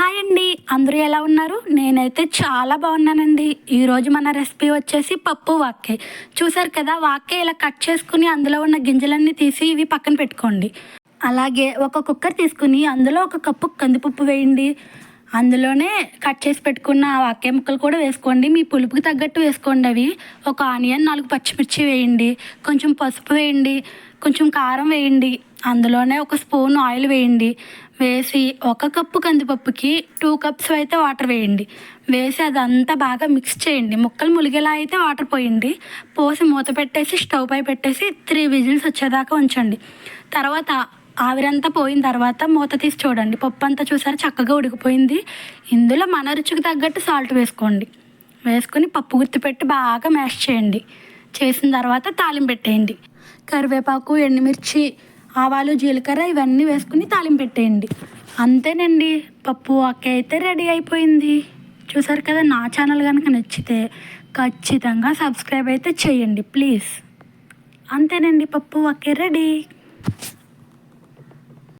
Hi అండి. అందరూ ఎలా ఉన్నారు? నేనైతే చాలా బాగున్నానండి. ఈరోజు మన రెసిపీ వచ్చేసి పప్పు వాక్కే. చూసారు కదా వాక్కే ఇలా కట్ చేసుకుని అందులో ఉన్న గింజలన్నీ తీసి ఇవి పక్కన పెట్టుకోండి. అలాగే ఒక కుక్కర్ తీసుకుని అందులో ఒక కప్పు కందిపప్పు వేయండి. అందులోనే కట్ చేసి పెట్టుకున్న వాకే వాక్య ముక్కలు కూడా వేసుకోండి. మీ పులుపుకి తగ్గట్టు వేసుకోండి అవి. ఒక ఆనియన్ నాలుగు పచ్చిమిర్చి వేయండి. కొంచెం పసుపు వేయండి. కొంచెం కారం వేయండి. అందులోనే ఒక స్పూన్ ఆయిల్ వేయండి. వేసి ఒక కప్పు కందిపప్పుకి టూ కప్స్ అయితే వాటర్ వేయండి. వేసి అదంతా బాగా మిక్స్ చేయండి. ముక్కలు ములిగేలా అయితే వాటర్ పోయండి. పోసి మూత పెట్టేసి స్టవ్ పై పెట్టేసి త్రీ విజిల్స్ వచ్చేదాకా ఉంచండి. తర్వాత ఆవిరంతా పోయిన తర్వాత మూత తీసి చూడండి. పప్పు అంతా చూసారు? చక్కగా ఉడికిపోయింది. ఇందులో మన రుచికి తగ్గట్టు సాల్ట్ వేసుకోండి. వేసుకొని పప్పు గుర్తుపెట్టి బాగా మ్యాష్ చేయండి. చేసిన తర్వాత తాలింపు పెట్టేయండి. కరివేపాకు ఎండుమిర్చి ఆవాలు జీలకర్ర ఇవన్నీ వేసుకుని తాలింపు పెట్టేయండి. అంతేనండి. పప్పు ఒకే అయితే రెడీ అయిపోయింది. చూసారు కదా? నా ఛానల్ కనుక నచ్చితే ఖచ్చితంగా సబ్స్క్రైబ్ అయితే చేయండి. ప్లీజ్. అంతేనండి. పప్పు అక్కే రెడీ.